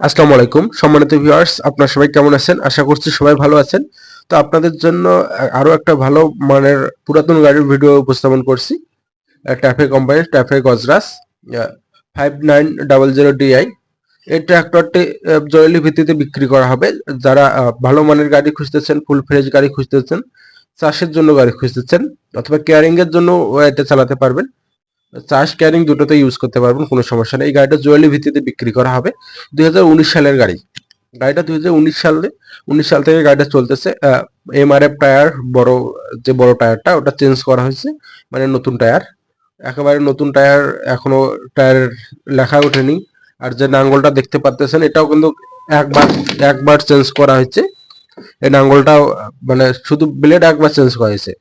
আসসালামু আলাইকুম। সম্মানিত ভিউয়ার্স আপনারা সবাই কেমন আছেন? আশা করছি সবাই ভালো আছেন। তো আপনাদের জন্য আ- আরও একটা ভালো মানের পুরাতন গাড়ির ভিডিও উপস্থাপন করছি। ট্যাফে কোম্পানির TAFE গজরাস five nine double zero DI এই ট্র্যাক্টরটি জয়েলি ভিত্তিতে বিক্রি করা হবে। যারা আহ, ভালো মানের গাড়ি খুঁজতেছেন ফুল ফ্রেশ গাড়ি খুঁজতেছেন চাষের জন্য গাড়ি খুঁজতেছেন অথবা কেয়ারিং এর জন্য এটা চালাতে পারবেন। চাষ ক্যারিং দুটোতে ইউজ করতে পারবেন, কোনো সমস্যা নেই। এই গাড়িটা জুয়েলারি ভিত্তিতে বিক্রি করা হবে। দুই হাজার উনিশ সালের গাড়ি। গাড়িটা দুই সালে, উনিশ সাল থেকে গাড়িটা চলতেছে এমআরএফ টায়ার বড়, যে বড় টায়ারটা ওটা চেঞ্জ করা হয়েছে মানে নতুন টায়ার একেবারে নতুন টায়ার এখনও টায়ার লেখা ওঠেনি। আর যে নাঙ্গলটা দেখতে পাচ্তেছেন এটাও কিন্তু একবার একবার চেঞ্জ করা হয়েছে। এই নাঙ্গলটাও মানে শুধু ব্লেড একবার চেঞ্জ করা হয়েছে।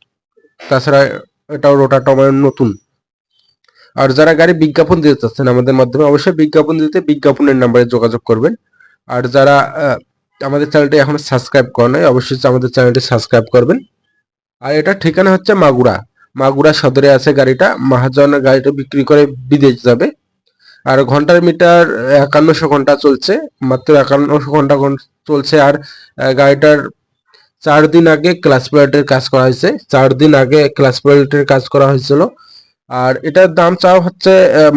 তাছাড়া এটাও রোটাটা মানে নতুন। আর যারা গাড়ি বিজ্ঞাপন দিতে চাচ্ছেন আমাদের মাধ্যমে অবশ্যই বিজ্ঞাপন দিতে বিজ্ঞাপনের নাম্বারে যোগাযোগ করবেন। আর যারা আমাদের চ্যানেলটি এখনও সাবস্ক্রাইব করেন নাই, অবশ্যই আমাদের চ্যানেলটি সাবস্ক্রাইব করবেন। আর এটা ঠিকানা হচ্ছে মাগুরা। মাগুরা সদরে আছে গাড়িটা। মহাজন গাড়িটা বিক্রি করে বিদেশ যাবে। আর ঘণ্টার মিটার একান্নশো ঘণ্টা চলছে। মাত্র একান্নশো ঘণ্টা ঘন- চলছে। আর গাড়িটার চার দিন আগে ক্লাস প্লেটের কাজ করা হয়েছে। চার দিন আগে ক্লাস প্লেটের কাজ করা হয়েছিল। আর এটার দাম চাও হচ্ছে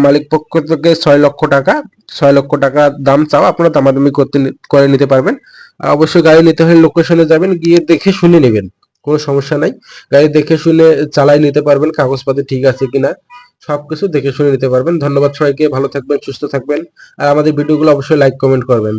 মালিক পক্ষ থেকে ছয় লক্ষ টাকা। ছয় লক্ষ টাকা দাম চাও, আপনারা দামাদামি করতে করে নিতে পারবেন। আর অবশ্যই গাড়ি নিতে হলে লোকেশনে যাবেন, গিয়ে দেখে শুনে নেবেন। কোনো সমস্যা নাই। গাড়ি দেখে শুনে চালাই নিতে পারবেন কাগজপাতি ঠিক আছে কিনা, সবকিছু দেখে শুনে নিতে পারবেন। ধন্যবাদ সবাইকে, ভালো থাকবেন, সুস্থ থাকবেন। আর আমাদের ভিডিওগুলো অবশ্যই লাইক কমেন্ট করবেন।